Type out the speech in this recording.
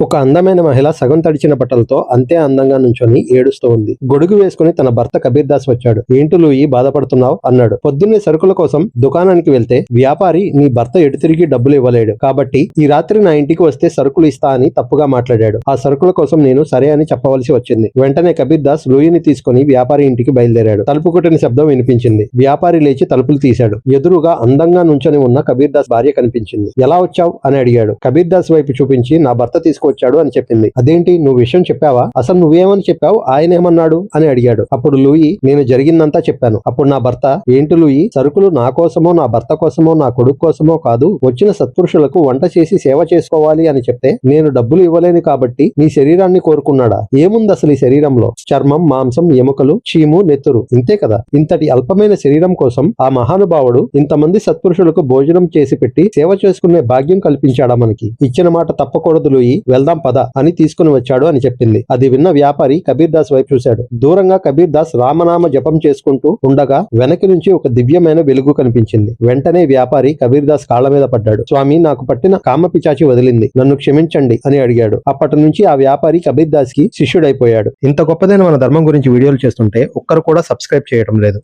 ఒక అందమైన మహిళ సగం తడిచిన బట్టలతో అంతే అందంగా నుంచొని ఏడుస్తూ ఉంది. గొడుగు వేసుకుని తన భర్త కబీర్ దాస్ వచ్చాడు. ఏంటి లూయి బాధపడుతున్నావు? అన్నాడు. పొద్దున్నే సరుకుల కోసం దుకాణానికి వెళ్తే వ్యాపారి నీ భర్త ఎటు తిరిగి డబ్బులు ఇవ్వలేడు. కాబట్టి ఈ రాత్రి నా ఇంటికి వస్తే సరుకులు ఇస్తా అని తప్పుగా మాట్లాడాడు. ఆ సరుకుల కోసం నేను సరే అని చెప్పవలసి వచ్చింది. వెంటనే కబీర్ దాస్ లూయిని తీసుకుని వ్యాపారి ఇంటికి బయలుదేరాడు. తలుపు కొట్టిన శబ్దం వినిపించింది. వ్యాపారి లేచి తలుపులు తీశాడు. ఎదురుగా అందంగా నుంచొని ఉన్న కబీర్ దాస్ భార్య కనిపించింది. ఎలా వచ్చావు? అని అడిగాడు. కబీర్ దాస్ వైపు చూపించి నా భర్త తీసుకొచ్చాడు అని చెప్పింది. అదేంటి? నువ్వు విషయం చెప్పావా? అసలు నువ్వేమని చెప్పావు? ఆయన ఏమన్నాడు అని అడిగాడు. అప్పుడు లూయి నేను జరిగిందంతా చెప్పాను. అప్పుడు నా భర్త ఏంటి లూయి? సరుకులు నా కోసమో నా భర్త కోసమో నా కొడుకు కోసమో కాదు. వచ్చిన సత్పురుషులకు వంట చేసి సేవ చేసుకోవాలి అని చెప్తే నేను డబ్బులు ఇవ్వలేను కాబట్టి నీ శరీరాన్ని కోరుకున్నాడా? ఏముంది అసలు ఈ శరీరంలో? చర్మం మాంసం ఎముకలు చీము నెత్తురు. ఇంతే కదా? ఇంతటి అల్పమైన శరీరం కోసం ఆ మహానుభావుడు ఇంతమంది సత్పురుషులకు భోజనం చేసి పెట్టి సేవ చేసుకునే భాగ్యం కల్పించాడా మనకి? ఇచ్చిన మాట తప్పకూడదు లూయి. వెళ్దాం పద అని తీసుకుని వచ్చాడు అని చెప్పింది. అది విన్న వ్యాపారి కబీర్ దాస్ వైపు చూశాడు. దూరంగా కబీర్ దాస్ రామనామ జపం చేసుకుంటూ ఉండగా వెనక నుంచి ఒక దివ్యమైన వెలుగు కనిపించింది. వెంటనే వ్యాపారి కబీర్ దాస్ కాళ్ళ మీద పడ్డాడు. స్వామి నాకు పట్టిన కామ పిచాచి వదిలింది. నన్ను క్షమించండి అని అడిగాడు. అప్పటి నుంచి ఆ వ్యాపారి కబీర్ దాస్కి శిష్యుడైపోయాడు. ఇంత గొప్పదైన మన ధర్మం గురించి వీడియోలు చేస్తుంటే ఒక్కరు కూడా సబ్స్క్రైబ్ చేయడం లేదు.